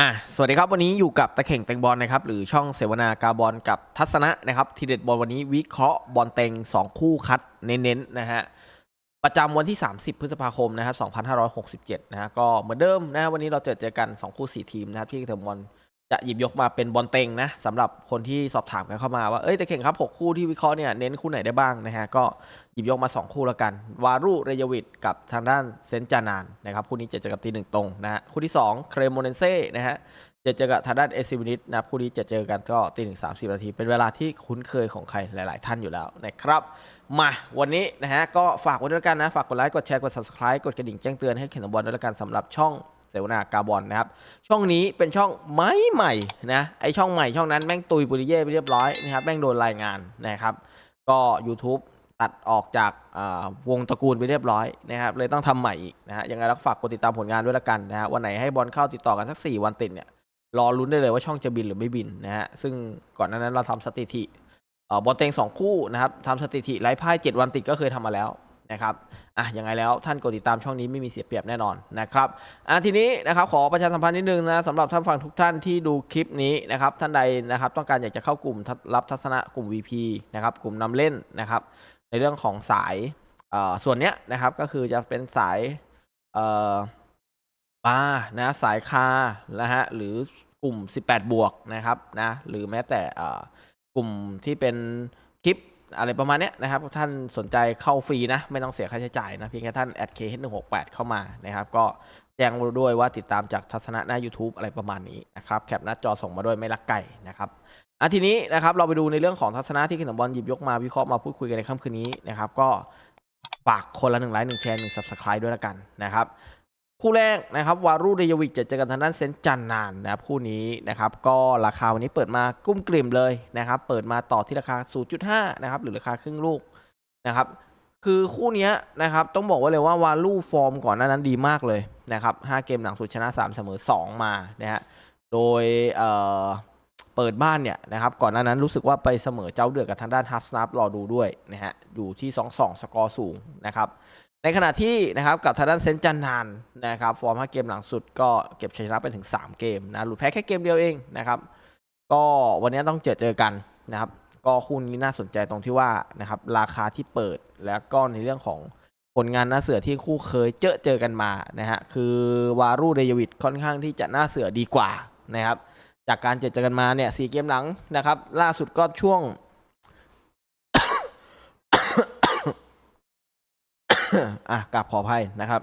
อะสวัสดีครับ วันนี้อยู่กับตะเข่งเตงบอลนะครับ หรือช่องเสวนากาบอลกับทัศนะนะครับ ทีเด็ดบอลวันนี้วิเคราะห์บอลเต็ง 2 คู่คัดเน้นๆนะฮะประจำวันที่ 30 พฤษภาคมนะครับ 2567 นะฮะก็เหมือนเดิมนะฮะวันนี้เราเจอเจอกัน 2 คู่ 4 ทีมนะครับที่เทมบอล จะหยิบยกมาเป็นบอลเต็งนะสำหรับคนที่สอบถามกันเข้ามาว่า เอ้ยตะเข่งครับ 6 คู่ที่วิเคราะห์เนี่ยเน้นคู่ไหนได้บ้างนะฮะ ก็หยิบยกมา 2 คู่ล้วกัน วารุเรยวิดกับทางด้านเซนจานานนะครับคู่นี้จะเจอกับตีหนึ่งตรงนะฮะคู่ที่ 2 เครโมเนเซ่นะฮะจะเจอกับทางด้านเอซิวินิตนะครับคู่นี้จะเจอกันก็ตีหนึ่งสามสิบนาที เป็นเวลาที่คุ้นเคยของใครหลาย ๆ ท่านอยู่แล้วนะครับมาวันนี้นะฮะก็ฝากไว้ด้วยกันนะฝากกดไลค์กดแชร์กด subscribe กดกระดิ่งแจ้งเตือนให้เขียนบอลด้วยละกันสำหรับช่อง เสวนากาบอลนะครับ ช่องนี้เป็นช่องใหม่ใหม่นะไอช่องใหม่ช่องนั้นแม่งตุยปุริเย่ไปเรียบร้อยนะครับแม่งโดนรายงานนะครับ ก็ YouTube ตัดออกจากวงตระกูลไปเรียบร้อยนะครับเลยต้องทำใหม่อีกนะฮะยังไงแล้วฝากกดติดตามผลงานด้วยละกันนะฮะวันไหนให้บอลเข้าติดต่อกันสัก 4 วันติดเนี่ยรอลุ้นได้เลยว่าช่องจะบินหรือไม่บินนะฮะซึ่งก่อนหน้านั้นเราทำสถิติบอลเต็งสองคู่นะครับทำสถิติไร้พ่ายเจ็ดวันติดก็เคยทำมาแล้ว นะครับอะยังไงแล้วท่านกดติดตามช่องนี้ไม่มีเสียเปรียบแน่นอนนะครับอะทีนี้นะครับขอประชาสัมพันธ์นิดนึงนะสำหรับท่านฟังทุกท่านที่ดูคลิปนี้นะครับท่านใดนะครับต้องการอยากจะเข้ากลุ่มรับทัศนะกลุ่ม VP นะครับกลุ่มนำเล่นนะครับในเรื่องของสายอ่อส่วนเนี้ยนะครับก็คือจะเป็นสายอ่อบาร์นะสายคานะฮะหรือกลุ่ม 18 บวกนะครับนะหรือแม้แต่อ่อกลุ่มที่เป็น อะไรประมาณนี้นะครับ ท่านสนใจเข้าฟรีนะ ไม่ต้องเสียค่าใช้จ่ายนะ เพียงแค่ท่าน a d k h 1 6 8เข้ามานะครับ ก็แจ้งด้วยว่าติดตามจากทัศนะหน้า YouTube อะไรประมาณนี้นะครับ แคปหน้าจอส่งมาด้วยไม่ลักไก่นะครับอะทีนี้นะครับเราไปดูในเรื่องของทัศนะที่ขนมบอลหยิบยกมาวิเคราะห์มาพูดคุยกันในค่ำคืนนี้นะครับ ก็ฝากคนละหนึ่งไลค์หนึ่งแชร์หนึ่ง subscribe ด้วยละกันนะครับ คู่แรกนะครับวารุเดยวิกจะเจอกันทางด้านเซนจันนานนะครับคู่นี้นะครับก็ราคาวันนี้เปิดมากุ้มกลิ่มเลยนะครับเปิดมาต่อที่ราคา 0.5 นะครับหรือราคาครึ่งลูกนะครับคือคู่นี้นะครับต้องบอกไว้เลยว่าวาลูฟอร์มก่อนหน้านั้นดีมากเลยนะครับ5เกมหลังสุดชนะ 3 เสมอ 2 มานะฮะโดยเอ่อเปิดบ้านเนี่ยนะครับก่อนหน้านั้นรู้สึกว่าไปเสมอเจ้าเดือดกับทางด้านฮับสนับรอดูด้วยนะฮะอยู่ที่ 2-2 สกอร์สูงนะครับ ในขณะที่นะครับกับทางด้านเซนจันนานนะครับฟอร์ม5เกมหลังสุดก็เก็บชัยชนะไปถึง 3 เกมนะหลุดแพ้แค่เกมเดียวเองนะครับ ก็วันนี้ต้องเจอเจอกันนะครับ ก็คู่นี้น่าสนใจตรงที่ว่านะครับราคาที่เปิดแล้วก็ในเรื่องของผลงานหน้าเสือที่คู่เคยเจอเจอกันมานะฮะคือวารุเดยวิดค่อนข้างที่จะหน้าเสือดีกว่านะครับ จากการเจอเจอกันมาเนี่ยสี่เกมหลังนะครับ ล่าสุดก็ช่วง อะกลับขออภัยนะครับ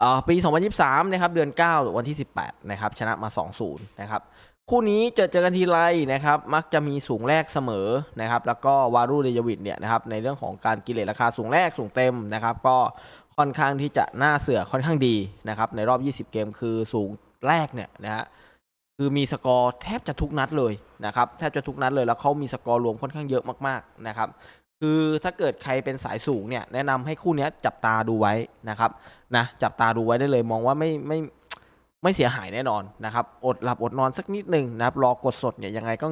เอ่อปี 2023 นะครับ เดือน 9 วันที่ 18 นะครับ ชนะมา 2-0 นะครับ คู่นี้เจอเจอกันทีไรนะครับ มักจะมีสูงแรกเสมอนะครับ แล้วก็วารุเดยวิดเนี่ยนะครับ ในเรื่องของการกิเลสราคาสูงแรกสูงเต็มนะครับ ก็ค่อนข้างที่จะหน้าเสือค่อนข้างดีนะครับ ในรอบ 20 เกมคือสูงแรกเนี่ยนะฮะ คือมีสกอร์แทบจะทุกนัดเลยนะครับ แทบจะทุกนัดเลย แล้วเขามีสกอร์รวมค่อนข้างเยอะมากๆนะครับ คือถ้าเกิดใครเป็นสายสูงเนี่ยแนะนำให้คู่เนี้ยจับตาดูไว้นะครับนะจับตาดูไว้ได้เลยมองว่าไม่ไม่ไม่เสียหายแน่นอนนะครับ อดหลับอดนอนสักนิดหนึ่งนะครับ รอกดสดเนี่ยยังไงก็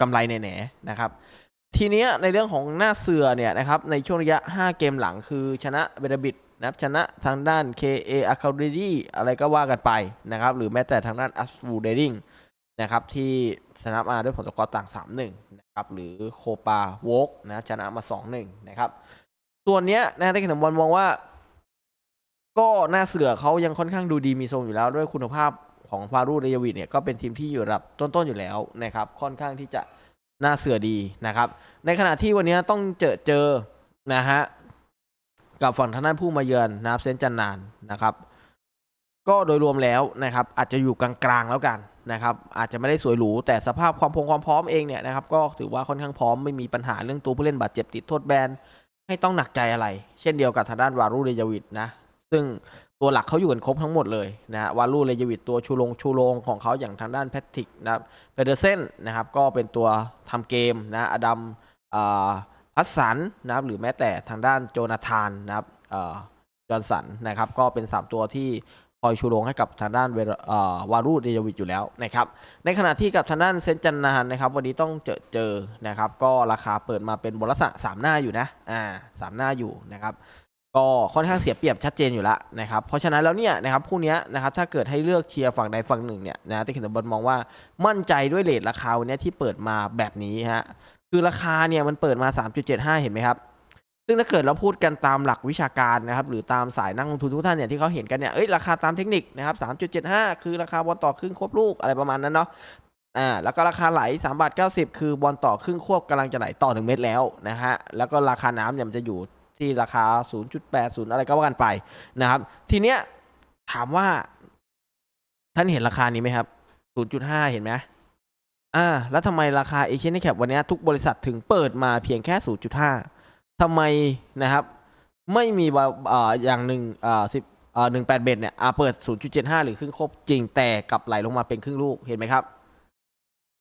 กำไรแน่ๆนะครับ ทีเนี้ยในเรื่องของหน้าเสือเนี่ยนะครับในช่วงระยะ 5 เกมหลังคือชนะเบรบิดนะครับชนะทางด้าน KA a c a d e m y อะไรก็ว่ากันไปนะครับ หรือแม้แต่ทางด้าน a s f u d e r i n g นะครับที่ชนะมาด้วยผลสกอร์ต่าง 3-1 นะครับหรือโคปาโวกนะชนะมา 2-1 นะครับ ส่วนเนี้ยนะที่ขนมบอลมองว่า ก็หน้าเสือเขายังค่อนข้างดูดีมีทรงอยู่แล้วด้วยคุณภาพของฟารูเรยวิดเนี่ยก็เป็นทีมที่อยู่ระดับต้นๆอยู่แล้วนะครับ ค่อนข้างที่จะหน้าเสือดีนะครับ ในขณะที่วันนี้ต้องเจอเจอนะฮะกับฝั่งทางด้านผู้มาเยือนนะครับเซนจันนานนะครับ ก็โดยรวมแล้วนะครับ อาจจะอยู่กลางๆแล้วกัน นะครับอาจจะไม่ได้สวยหรูแต่สภาพความพงความพร้อมเองเนี่ยนะครับก็ถือว่าค่อนข้างพร้อมไม่มีปัญหาเรื่องตัวผู้เล่นบาดเจ็บติดโทษแบนให้ต้องหนักใจอะไร เช่นเดียวกับทางด้านวารุเรยวิดนะซึ่งตัวหลักเขาอยู่กันครบทั้งหมดเลยนะวารุเรยวิดตัวชูโรงชูโรงของเขาอย่างทางด้านแพทริกนะเฟเดอร์เซนนะครับก็เป็นตัวทำเกมนะอดัมพัสสันนะครับหรือแม้แต่ทางด้านโจนาธานนะครับจอร์นสันนะครับก็เป็น 3 ตัวที่ คอยชูโรงให้กับทางด้านวารุเดยวิดอยู่แล้วนะครับ ในขณะที่กับทางด้านเซนจันนานนะครับวันนี้ต้องเจอเจอนะครับ ก็ราคาเปิดมาเป็นบลักษณะสามหน้าอยู่นะอ่าสามหน้าอยู่นะครับ ก็ค่อนข้างเสียเปรียบชัดเจนอยู่แล้วนะครับ เพราะฉะนั้นแล้วเนี่ยนะครับคู่นี้นะครับถ้าเกิดให้เลือกเชียร์ฝั่งใดฝั่งหนึ่งเนี่ยนะแต่เขียนบอลมองว่ามั่นใจด้วยเลทราคาวันนี้ที่เปิดมาแบบนี้ฮะคือราคาเนี่ยมันเปิดมา 3.75 เห็นไหมครับ ซึ่งถ้าเกิดเราพูดกันตามหลักวิชาการนะครับหรือตามสายนักลงทุนทุกท่านเนี่ยที่เขาเห็นกันเนี่ยเอ้ยราคาตามเทคนิคนะครับ3.75 คือราคาบอลต่อครึ่งควบลูกอะไรประมาณนั้นเนาะอ่าแล้วก็ราคาไหล3บาท90 คือบอลต่อครึ่งควบกำลังจะไหลต่อ 1 เม็ดแล้วนะฮะแล้วก็ราคาน้ำเนี่ยมันจะอยู่ที่ราคา 0.80 อะไรก็ว่ากันไปนะครับทีเนี้ยถามว่า ท่านเห็นราคานี้ไหมครับ 0.5 เห็นไหมอ่าแล้วทำไมราคาเอเชียนแคปวันเนี้ยทุกบริษัทถึงเปิดมาเพียงแค่ 0.5 ทำไมนะครับ ไม่มีอ่าอย่างหนึ่งอ่าสิบอ่าหนึ่งแปดเบ็ดเนี่ยอ่าเปิด0.75หรือครึ่งครบจริงแต่กลับไหลลงมาเป็นครึ่งลูกเห็นไหมครับ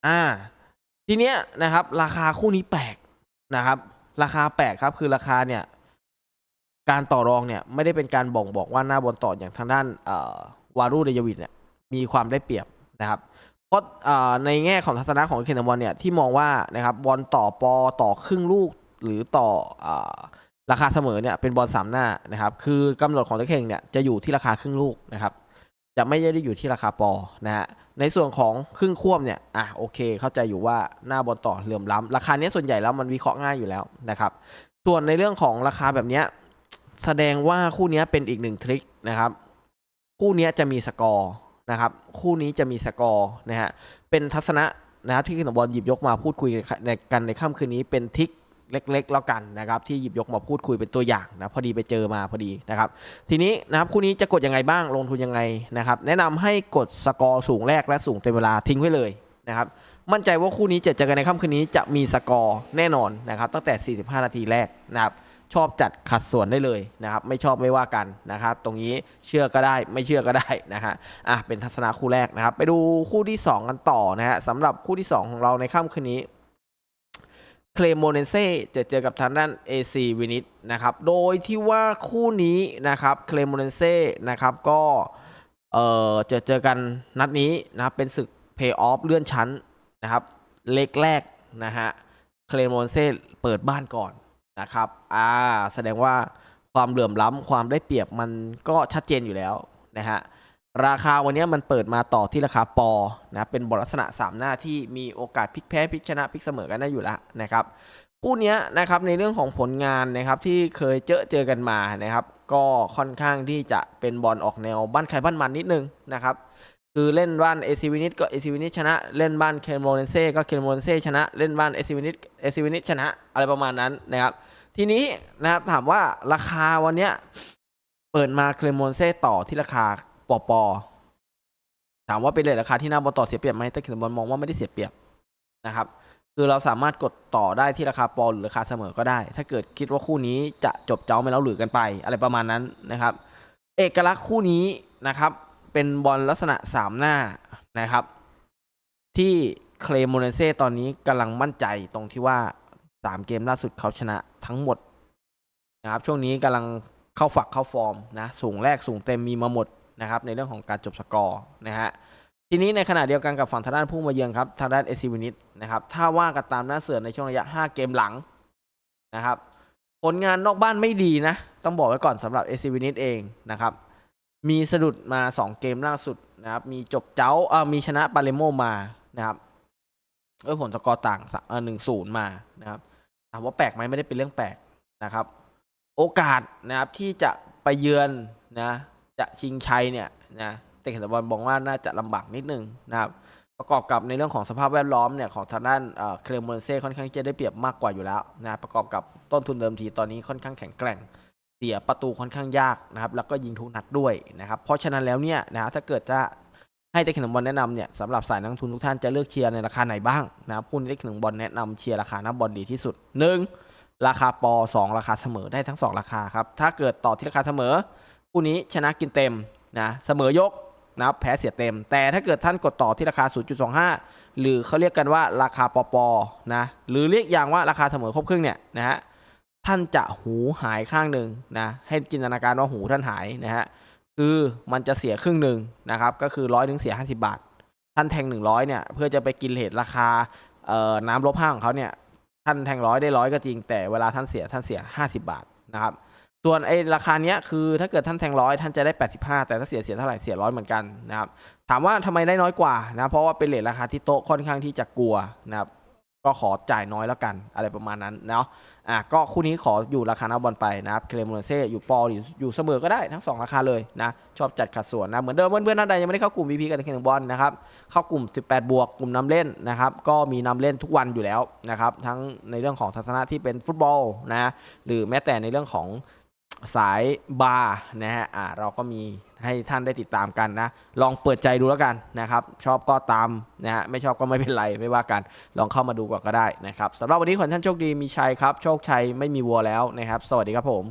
อ่า ทีเนี้ยนะครับ ราคาคู่นี้แปลกนะครับ ราคาแปลกครับคือราคาเนี่ยการต่อรองเนี่ยไม่ได้เป็นการบ่งบอกว่าหน้าบอลต่ออย่างทางด้านวารุเดยวิดเนี่ยมีความได้เปรียบนะครับเพราะในแง่ของทัศนะของเคนบอลเนี่ยที่มองว่านะครับบอลต่อปอต่อครึ่งลูก หรือต่ออราคาเสมอเนี่ยเป็นบอลสามหน้านะครับ คือกำหนดของตะเข่งเนี่ยจะอยู่ที่ราคาครึ่งลูกนะครับ จะไม่ได้อยู่ที่ราคาปอนะฮะในส่วนของครึ่งควบเนี่ยอะโอเค เข้าใจอยู่ว่าหน้าบอลต่อเหลื่อมล้ำราคาเนี้ยส่วนใหญ่แล้วมันวิเคราะห์ง่ายอยู่แล้วนะครับส่วนในเรื่องของราคาแบบเนี้ยแสดงว่าคู่เนี้ยเป็นอีกหนึ่งทริคนะครับ คู่เนี้ยจะมีสกอร์นะครับ คู่นี้จะมีสกอร์นะฮะเป็นทัศนะนะครับที่ขนมบอลหยิบยกมาพูดคุยในกันในค่ำคืนนี้เป็นทริก เล็กๆแล้วกันนะครับที่หยิบยกมาพูดคุยเป็นตัวอย่างนะพอดีไปเจอมาพอดีนะครับทีนี้นะครับคู่นี้จะกดยังไงบ้างลงทุนยังไงนะครับแนะนำให้กดสกอร์สูงแรกและสูงเต็มเวลาทิ้งไว้เลยนะครับมั่นใจว่าคู่นี้จะเจอกันในค่ำคืนนี้จะมีสกอร์แน่นอนนะครับตั้งแต่ 45 นาทีแรกนะครับชอบจัดขัดส่วนได้เลยนะครับไม่ชอบไม่ว่ากันนะครับตรงนี้เชื่อก็ได้ไม่เชื่อก็ได้นะฮะอะเป็นทัศนะคู่แรกนะครับไปดูคู่ที่ 2 กันต่อนะฮะสำหรับคู่ที่ 2 ของเราในค่ำคืนนี้ เคลโมเนเซ่จะเจอกับทางด้าน AC วินิตนะครับ โดยที่ว่าคู่นี้นะครับเคลโมเนเซ่นะครับก็เอ่อจะเจอกันนัดนี้นะครับเป็นศึกเพย์ออฟเลื่อนชั้นนะครับ เล็กแรกนะฮะเคลโมเนเซ่เปิดบ้านก่อนนะครับอ่าแสดงว่าความเหลื่อมล้ำความได้เปรียบมันก็ชัดเจนอยู่แล้วนะฮะ ราคาวันนี้มันเปิดมาต่อที่ราคาปอนะเป็นบทลักษณะ 3 หน้าที่มีโอกาสพลิกแพ้พลิกชนะพลิกเสมอกันได้อยู่แล้วนะครับคู่เนี้ยนะครับในเรื่องของผลงานนะครับที่เคยเจอเจอกันมานะครับ ก็ค่อนข้างที่จะเป็นบอลออกแนวบ้านใครบ้านมันนิดนึงนะครับคือเล่นบ้านเอซิวินิตก็เอซิวินิตชนะ เล่นบ้านเคลโมเนเซ่ก็เคลโมเนเซ่ชนะ เล่นบ้านเอซิวินิตเอซิวินิตชนะอะไรประมาณนั้นนะครับ ทีนี้นะครับถามว่าราคาวันนี้เปิดมาเคลโมนเซ่ต่อที่ราคา ปอปอถามว่าเป็นเลยราคาที่หน้าบอลต่อเสียเปรียบไหมแต่เคลโมนมองว่าไม่ได้เสียเปรียบนะครับ คือเราสามารถกดต่อได้ที่ราคาปอหรือราคาเสมอก็ได้ ถ้าเกิดคิดว่าคู่นี้จะจบเจ้าไม่แล้วหรือกันไป อะไรประมาณนั้นนะครับ เอกลักษณ์คู่นี้นะครับ เป็นบอลลักษณะสามหน้านะครับ ที่เคลมโมเนเซ่ตอนนี้กำลังมั่นใจตรงที่ว่าสามเกมล่าสุดเขาชนะทั้งหมดนะครับ ช่วงนี้กำลังเข้าฝักเข้าฟอร์มนะ สูงแรกสูงเต็มมีมาหมด นะครับในเรื่องของการจบสกอร์นะฮะทีนี้ในขณะเดียวกันกับฝั่งทางด้านผู้มาเยือนครับทางด้านเอซิวินิตนะครับถ้าว่ากันตามหน้าเสือในช่วงระยะ 5 เกมหลังนะครับผลงานนอกบ้านไม่ดีนะ ต้องบอกไว้ก่อนสำหรับเอซิวินิตเองนะครับมีสะดุดมา 2 เกมล่าสุดนะครับมีจบเจ้าเออมีชนะปาเลโมมานะครับเออผลสกอร์ต่างเออหนึ่งศูนย์มานะครับถามว่าแปลกไหมไม่ได้เป็นเรื่องแปลกนะครับ โอกาสนะครับที่จะไปเยือนนะ จะชิงชัยเนี่ยนะแต่เห็นบอลบอกว่าน่าจะลำบากนิดนึงนะครับประกอบกับในเรื่องของสภาพแวดล้อมเนี่ยของทางด้านเคลมเมอร์เซ่ค่อนข้างจะได้เปรียบมากกว่าอยู่แล้วนะประกอบกับต้นทุนเดิมทีตอนนี้ค่อนข้างแข็งแกร่งเสียประตูค่อนข้างยากนะครับแล้วก็ยิงทุกนัดด้วยนะครับเพราะฉะนั้นแล้วเนี่ยนะถ้าเกิดจะให้เต็กขนมบอลแนะนำเนี่ยสำหรับสายนักทุนทุกท่านจะเลือกเชียร์ในราคาไหนบ้างนะครับผู้เต็กขนมบอลแนะนำเชียร์ราคานักบอลดีที่สุด 1. ราคาปอ2ราคาเสมอได้ทั้ง 2 ราคาครับถ้าเกิดต่อที่ราคาเสมอ คู่นี้ชนะกินเต็มนะเสมอยกนะครับแพ้เสียเต็ม แต่ถ้าเกิดท่านกดต่อที่ราคา 0.25 หรือเขาเรียกกันว่าราคาปอปอนะหรือเรียกอย่างว่าราคาเสมอครบครึ่งเนี่ยนะฮะท่านจะหูหายข้างหนึ่งนะให้จินตนาการว่าหูท่านหายนะฮะคือมันจะเสียครึ่งหนึ่งนะครับก็คือร้อยถึงเสียห้าสิบาท ท่านแทงหนึ่งร้อยเนี่ยเพื่อจะไปกินเลทราคาเอ่อน้ำลบห้าของเขาเนี่ยท่านแทงร้อยได้ร้อยก็จริง แต่เวลาท่านเสียท่านเสียห้าสิบาทนะครับ ส่วนไอ้ราคาเนี้ยคือถ้าเกิดท่านแทงร้อยท่านจะได้ 85 แต่ถ้าเสียเสียเท่าไหร่เสียร้อยเหมือนกันนะครับ ถามว่าทำไมได้น้อยกว่านะเพราะว่าเป็นเลทราคาที่โต๊ะค่อนข้างที่จะกลัวนะครับก็ขอจ่ายน้อยแล้วกันอะไรประมาณนั้นเนาะอะก็คู่นี้ขออยู่ราคาหน้าบอลไปนะครับเคลมโนเซ่อยู่ปอหรืออยู่เสมอก็ได้ทั้งสองราคาเลยนะชอบจัดขัดส่วนนะเหมือนเดิมเพื่อนๆท่านใดยังไม่ได้เข้ากลุ่ม VP กันตะเข่งบอลนะครับเข้ากลุ่ม 18 บวกกลุ่มนำเล่นนะครับก็มีนำเล่นทุกวันอยู่แล้วนะครับทั้งในเรื่องของทัศนะที่เป็นฟุตบอลนะหรือแม้แต่ในเรื่องของ สายบาร์นะฮะอ่าเราก็มีให้ท่านได้ติดตามกันนะ ลองเปิดใจดูแล้วกันนะครับ ชอบก็ตามนะฮะไม่ชอบก็ไม่เป็นไรไม่ว่ากันลองเข้ามาดูก่อนก็ได้นะครับสำหรับวันนี้ขอท่านโชคดีมีชัยครับ โชคชัยไม่มีวัวแล้วนะครับ สวัสดีครับผม